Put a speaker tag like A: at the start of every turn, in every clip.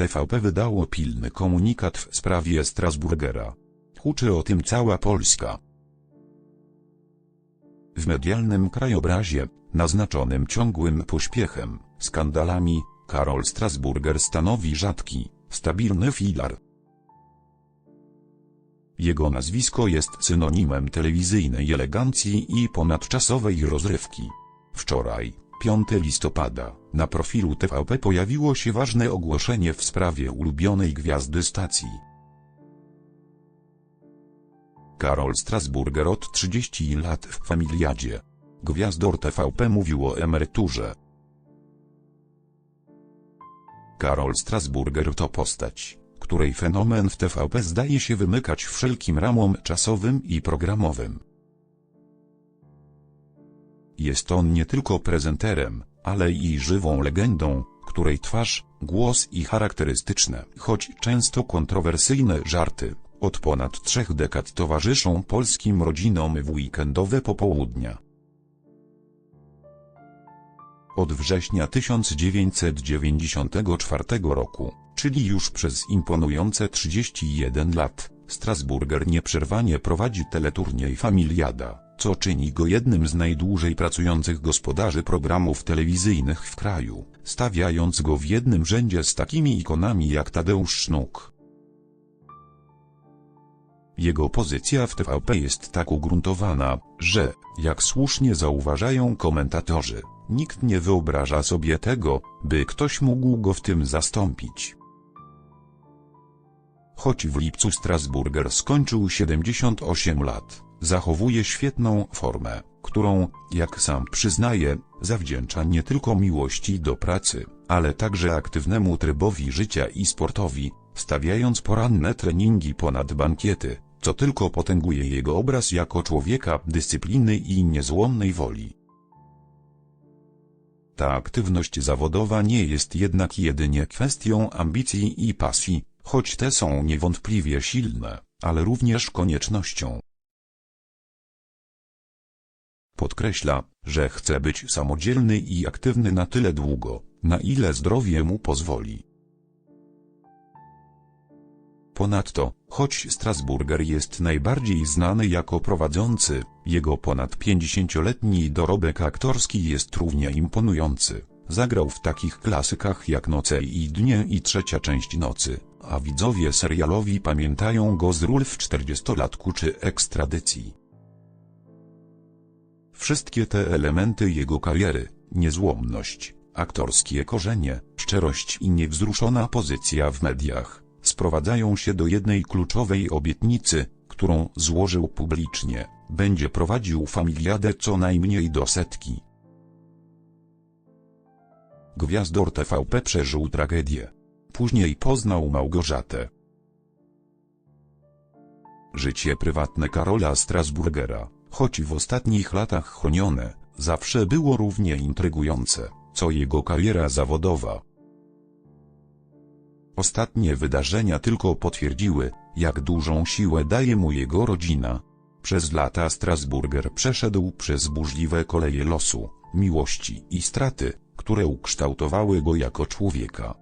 A: TVP wydało pilny komunikat w sprawie Strasburgera. Huczy o tym cała Polska. W medialnym krajobrazie, naznaczonym ciągłym pośpiechem, skandalami, Karol Strasburger stanowi rzadki, stabilny filar. Jego nazwisko jest synonimem telewizyjnej elegancji i ponadczasowej rozrywki. Wczoraj, 5 listopada, na profilu TVP pojawiło się ważne ogłoszenie w sprawie ulubionej gwiazdy stacji. Karol Strasburger od 30 lat w familiadzie. Gwiazdor TVP mówił o emeryturze. Karol Strasburger to postać, której fenomen w TVP zdaje się wymykać wszelkim ramom czasowym i programowym. Jest on nie tylko prezenterem, ale i żywą legendą, której twarz, głos i charakterystyczne, choć często kontrowersyjne żarty, od ponad trzech dekad towarzyszą polskim rodzinom w weekendowe popołudnia. Od września 1994 roku, czyli już przez imponujące 31 lat, Strasburger nieprzerwanie prowadzi teleturniej Familiada, co czyni go jednym z najdłużej pracujących gospodarzy programów telewizyjnych w kraju, stawiając go w jednym rzędzie z takimi ikonami jak Tadeusz Sznuk. Jego pozycja w TVP jest tak ugruntowana, że, jak słusznie zauważają komentatorzy, nikt nie wyobraża sobie tego, by ktoś mógł go w tym zastąpić. Choć w lipcu Strasburger skończył 78 lat, zachowuje świetną formę, którą, jak sam przyznaje, zawdzięcza nie tylko miłości do pracy, ale także aktywnemu trybowi życia i sportowi, stawiając poranne treningi ponad bankiety, co tylko potęguje jego obraz jako człowieka dyscypliny i niezłomnej woli. Ta aktywność zawodowa nie jest jednak jedynie kwestią ambicji i pasji, choć te są niewątpliwie silne, ale również koniecznością. Podkreśla, że chce być samodzielny i aktywny na tyle długo, na ile zdrowie mu pozwoli. Ponadto, choć Strasburger jest najbardziej znany jako prowadzący, jego ponad 50-letni dorobek aktorski jest równie imponujący. Zagrał w takich klasykach jak Noce i Dnie i Trzecia część Nocy, a widzowie serialowi pamiętają go z ról w 40-latku czy ekstradycji. Wszystkie te elementy jego kariery, niezłomność, aktorskie korzenie, szczerość i niewzruszona pozycja w mediach, sprowadzają się do jednej kluczowej obietnicy, którą złożył publicznie, będzie prowadził familiadę co najmniej do setki. Gwiazdor TVP przeżył tragedię. Później poznał Małgorzatę. Życie prywatne Karola Strasburgera, choć w ostatnich latach chronione, zawsze było równie intrygujące, co jego kariera zawodowa. Ostatnie wydarzenia tylko potwierdziły, jak dużą siłę daje mu jego rodzina. Przez lata Strasburger przeszedł przez burzliwe koleje losu, miłości i straty, które ukształtowały go jako człowieka.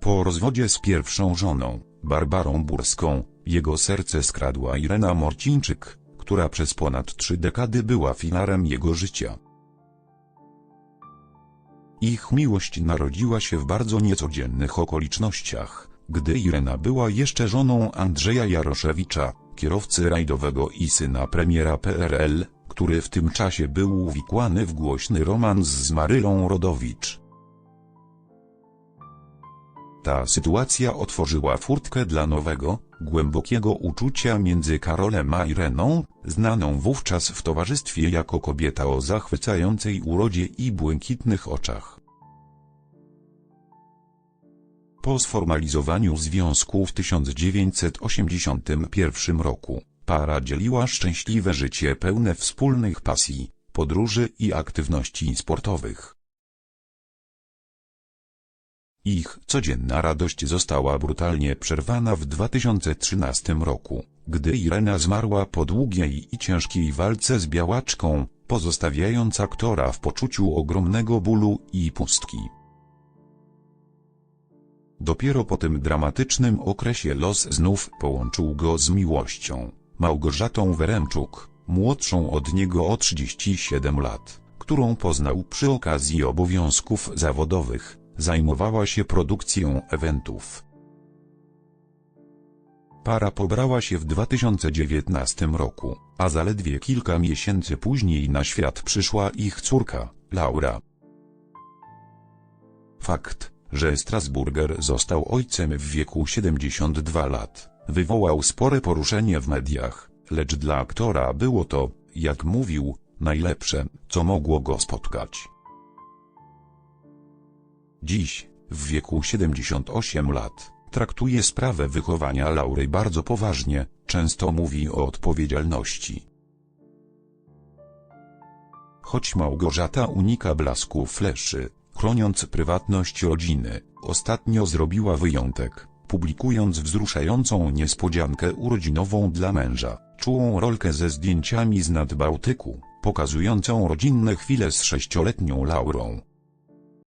A: Po rozwodzie z pierwszą żoną, Barbarą Burską, jego serce skradła Irena Morcińczyk, która przez ponad trzy dekady była filarem jego życia. Ich miłość narodziła się w bardzo niecodziennych okolicznościach, gdy Irena była jeszcze żoną Andrzeja Jaroszewicza, kierowcy rajdowego i syna premiera PRL, który w tym czasie był uwikłany w głośny romans z Marylą Rodowicz. Ta sytuacja otworzyła furtkę dla nowego, głębokiego uczucia między Karolem a Ireną, znaną wówczas w towarzystwie jako kobieta o zachwycającej urodzie i błękitnych oczach. Po sformalizowaniu związku w 1981 roku, para dzieliła szczęśliwe życie pełne wspólnych pasji, podróży i aktywności sportowych. Ich codzienna radość została brutalnie przerwana w 2013 roku, gdy Irena zmarła po długiej i ciężkiej walce z białaczką, pozostawiając aktora w poczuciu ogromnego bólu i pustki. Dopiero po tym dramatycznym okresie los znów połączył go z miłością, Małgorzatą Weremczuk, młodszą od niego o 37 lat, którą poznał przy okazji obowiązków zawodowych, zajmowała się produkcją eventów. Para pobrała się w 2019 roku, a zaledwie kilka miesięcy później na świat przyszła ich córka, Laura. Fakt, że Strasburger został ojcem w wieku 72 lat, wywołał spore poruszenie w mediach, lecz dla aktora było to, jak mówił, najlepsze, co mogło go spotkać. Dziś, w wieku 78 lat, traktuje sprawę wychowania Laury bardzo poważnie, często mówi o odpowiedzialności. Choć Małgorzata unika blasku fleszy, chroniąc prywatność rodziny, ostatnio zrobiła wyjątek, publikując wzruszającą niespodziankę urodzinową dla męża, czułą rolkę ze zdjęciami z Nadbałtyku, pokazującą rodzinne chwile z sześcioletnią Laurą.